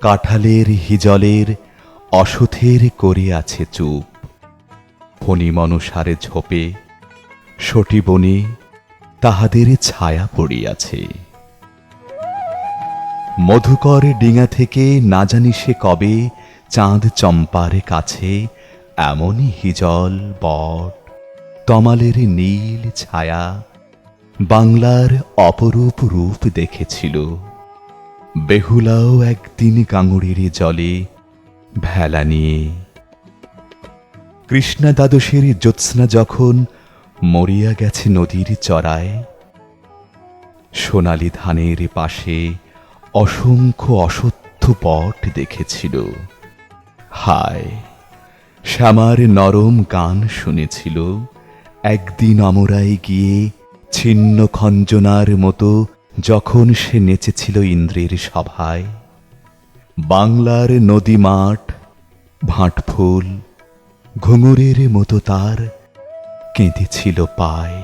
কাঁঠালের হিজলের অসথের করে আছে চুপ। ফণি মনসারে ঝোপে সটি বনে তাহাদের ছায়া পড়িয়াছে। মধুকর ডিঙা থেকে না জানি সে কবে চাঁদ চম্পার কাছে এমনই হিজল বট। তমালের নীল ছায়া বাংলার অপরূপ রূপ দেখেছিল। বেহুলাও একদিন গাঙুড়ির জলে ভেলা নিয়ে। কৃষ্ণা দ্বাদশের জ্যোৎস্না যখন মরিয়া গেছে নদীর চড়ায়, সোনালি ধানের পাশে অসংখ্য অসত্য পট দেখেছিল। হায়, শ্যামার নরম গান শুনেছিল, একদিন আমরাই গিয়ে ছিন্ন খঞ্জনার মতো যখন সে নেচেছিল ইন্দ্রের সভায় বাংলার নদী মাঠ ভাঁটফুল ঘুঙুরের মতো তার কেঁদেছিল পায়।